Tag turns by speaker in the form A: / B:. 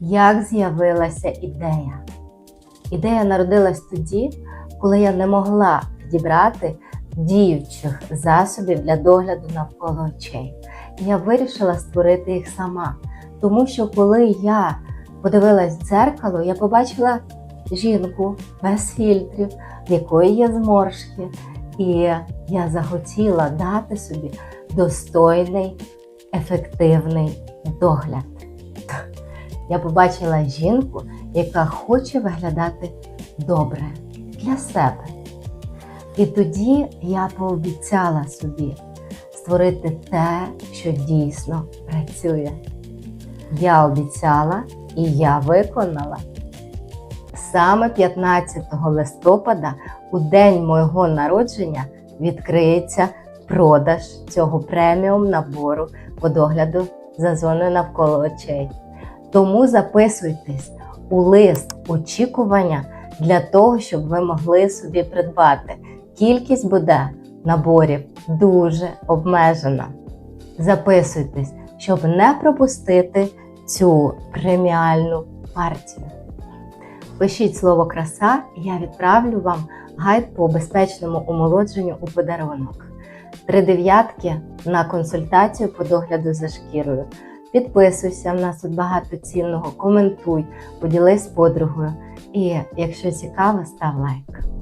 A: Як з'явилася ідея? Ідея народилась тоді, коли я не могла підібрати діючих засобів для догляду навколо очей. Я вирішила створити їх сама. Тому що коли я подивилась в дзеркало, я побачила жінку без фільтрів, в якої є зморшки, і я захотіла дати собі достойний, ефективний догляд. Я побачила жінку, яка хоче виглядати добре для себе. І тоді я пообіцяла собі створити те, що дійсно працює. Я обіцяла і я виконала. Саме 15 листопада, у день мого народження, відкриється продаж цього преміум набору по догляду за зоною навколо очей. Тому записуйтесь у лист очікування для того, щоб ви могли собі придбати. Кількість буде наборів дуже обмежена. Записуйтесь, щоб не пропустити цю преміальну партію. Пишіть слово краса, і я відправлю вам гайд по безпечному омолодженню у подарунок. Три дев'ятки на консультацію по догляду за шкірою. Підписуйся, в нас тут багато цінного, коментуй, поділись з подругою. І якщо цікаво, став лайк.